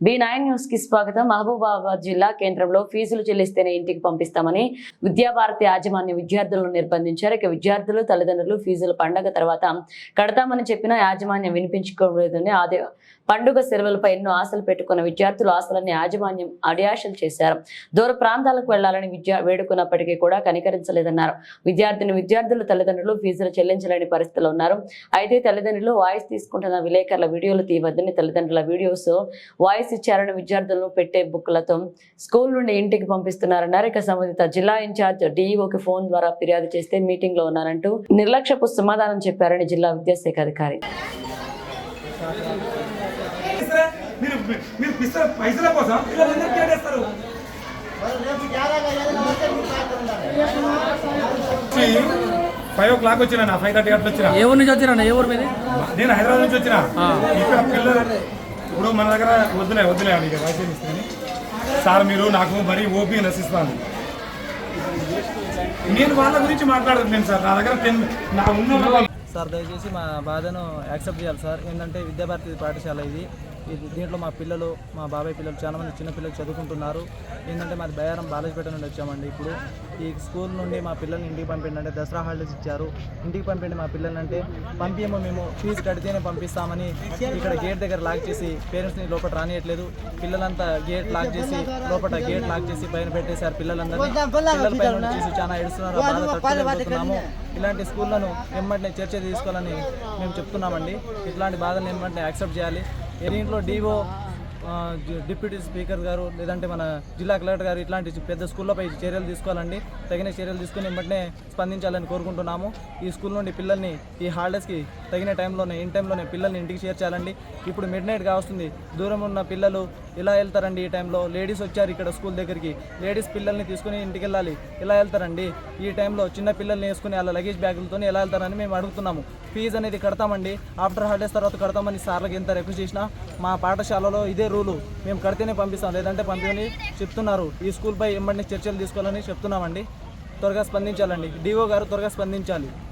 B nine న్యూస్కి స్వాగతం. మహబూబాబాద్ జిల్లా కేంద్రంలో ఫీజులు చెల్లిస్తేనే ఇంటికి పంపిస్తామని విద్యాభారతి యాజమాన్య విద్యార్థులను నిర్బంధించారు. ఇక విద్యార్థులు తల్లిదండ్రులు ఫీజుల పండగ తర్వాత కడతామని చెప్పినా యాజమాన్యం వినిపించుకోలేదని ఆది పండుగ సెలవులపై ఎన్నో ఆశలు పెట్టుకున్న విద్యార్థులు ఆశలన్నీ యాజమాన్యం అడియాశలు చేశారు. దూర ప్రాంతాలకు వెళ్ళాలని విద్యా వేడుకున్నప్పటికీ కూడా కనికరించలేదన్నారు. విద్యార్థిని విద్యార్థుల తల్లిదండ్రులు ఫీజులు చెల్లించలేని పరిస్థితులు ఉన్నారు. అయితే తల్లిదండ్రులు వాయిస్ తీసుకుంటున్న విలేకరుల వీడియోలు తీయవద్దని తల్లిదండ్రుల వీడియోస్ వాయిస్ ఇచ్చారని విద్యార్థులను పెట్టే బుక్లతో స్కూల్ నుండి ఇంటికి పంపిస్తున్నారన్నారు ఇక సంబంధిత జిల్లా ఇన్ఛార్జ్ డిఈఓకి ఫోన్ ద్వారా ఫిర్యాదు చేస్తే మీటింగ్లో ఉన్నారంటూ నిర్లక్ష్యపు సమాధానం చెప్పారని జిల్లా విద్యాశాఖ అధికారి. ఇస్తారా? మీరు మీరు పిస్త పైసల కోసం పిల్లలందరూ కేటేస్తారు ఫైవ్ ఓ క్లాక్ వచ్చిన ఫైవ్ థర్టీ అట్లా వచ్చిన? ఏ ఊరు నుంచి వచ్చిరా ఏ ఊరు మీది? నేను హైదరాబాద్ నుంచి వచ్చిన. ఇక్కడ పిల్లలు ఇప్పుడు మన దగ్గర వద్దులే వద్దులే అని ఇక వయసు ఇస్తుంది. సార్ మీరు నాకు మరీ ఓపీ నశిస్తాను నేను వాళ్ళ గురించి మాట్లాడుతున్నాను సార్. నా దగ్గర టెన్ నా ఉన్న సార్ దయచేసి మా బాధను యాక్సెప్ట్ చేయాలి సార్. ఏంటంటే విద్యాభారతి పాఠశాల ఇది. దీంట్లో మా పిల్లలు మా బాబాయ్ పిల్లలు చాలా మంది చిన్న పిల్లలు చదువుకుంటున్నారు. ఏంటంటే మాది బయారం బాలాజీపేట నుండి వచ్చామండి ఇప్పుడు. ఈ స్కూల్ నుండి మా పిల్లల్ని ఇంటికి పంపిండి అంటే దసరా హాలిడేస్ ఇచ్చారు. ఇంటికి పంపిండి మా పిల్లల్ని అంటే పంపించమో మేము ఫీజు కడితేనే పంపిస్తామని ఇక్కడ గేట్ దగ్గర లాక్ చేసి పేరెంట్స్ని లోపల రానియట్లేదు. పిల్లలంతా గేట్ లాక్ చేసి లోపల గేట్ లాక్ చేసి పైన పెట్టేశారు పిల్లలందరినీ. పిల్లల పైన నుండి చూసి చాలా ఏడుస్తున్నారు. ఇలాంటి స్కూళ్ళను వెంబడినే చర్చ తీసుకోవాలని మేము చెప్తున్నామండి. ఇట్లాంటి బాధలను వెంబడినే యాక్సెప్ట్ చేయాలి. దీంట్లో డీఓ డిప్యూటీ స్పీకర్ గారు లేదంటే మన జిల్లా కలెక్టర్ గారు ఇట్లాంటి పెద్ద స్కూళ్ళపై చర్యలు తీసుకోవాలండి. తగిన చర్యలు తీసుకుని వెంటనే స్పందించాలని కోరుకుంటున్నాము. ఈ స్కూల్ నుండి పిల్లల్ని ఈ హాలిడేస్కి తగిన టైంలోనే ఇన్ టైంలోనే పిల్లల్ని ఇంటికి చేర్చాలండి. ఇప్పుడు మిడ్ నైట్గా వస్తుంది దూరం ఉన్న పిల్లలు ఇలా వెళ్తారండి ఈ టైంలో? లేడీస్ వచ్చారు ఇక్కడ స్కూల్ దగ్గరికి. లేడీస్ పిల్లల్ని తీసుకుని ఇంటికి వెళ్ళాలి. ఇలా వెళ్తారండి? ఈ టైంలో చిన్న పిల్లల్ని వేసుకుని అలా లగేజ్ బ్యాగులతో ఎలా వెళ్తారని మేము అడుగుతున్నాము. ఫీజు అనేది కడతామండి. ఆఫ్టర్ హాలిడేస్ తర్వాత కడతామని సార్లకు ఎంత రిక్వెస్ట్ చేసినా మా పాఠశాలలో ఇదే రూలు. మేము కడితేనే పంపిస్తాం. లేదంటే పంపించని చెప్తున్నారు. ఈ స్కూల్పై ఎమ్మడిని చర్చలు తీసుకోవాలని చెప్తున్నామండి. త్వరగా స్పందించాలండి. డిఓ గారు త్వరగా స్పందించాలి.